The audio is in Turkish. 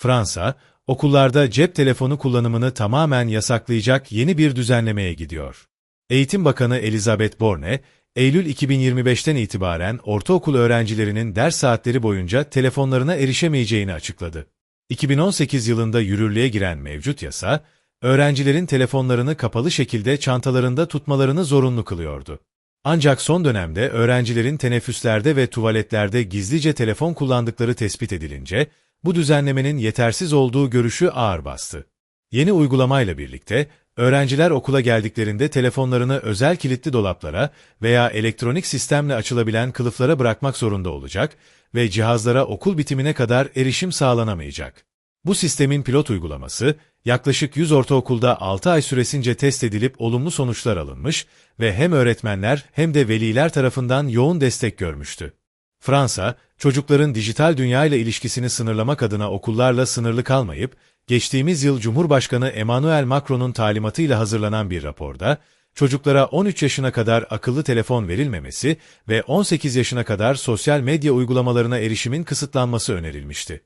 Fransa, okullarda cep telefonu kullanımını tamamen yasaklayacak yeni bir düzenlemeye gidiyor. Eğitim Bakanı Elizabeth Borne, Eylül 2025'ten itibaren ortaokul öğrencilerinin ders saatleri boyunca telefonlarına erişemeyeceğini açıkladı. 2018 yılında yürürlüğe giren mevcut yasa, öğrencilerin telefonlarını kapalı şekilde çantalarında tutmalarını zorunlu kılıyordu. Ancak son dönemde öğrencilerin teneffüslerde ve tuvaletlerde gizlice telefon kullandıkları tespit edilince, bu düzenlemenin yetersiz olduğu görüşü ağır bastı. Yeni uygulamayla birlikte, öğrenciler okula geldiklerinde telefonlarını özel kilitli dolaplara veya elektronik sistemle açılabilen kılıflara bırakmak zorunda olacak ve cihazlara okul bitimine kadar erişim sağlanamayacak. Bu sistemin pilot uygulaması, yaklaşık 100 ortaokulda 6 ay süresince test edilip olumlu sonuçlar alınmış ve hem öğretmenler hem de veliler tarafından yoğun destek görmüştü. Fransa, çocukların dijital dünya ile ilişkisini sınırlamak adına okullarla sınırlı kalmayıp, geçtiğimiz yıl Cumhurbaşkanı Emmanuel Macron'un talimatıyla hazırlanan bir raporda, çocuklara 13 yaşına kadar akıllı telefon verilmemesi ve 18 yaşına kadar sosyal medya uygulamalarına erişimin kısıtlanması önerilmişti.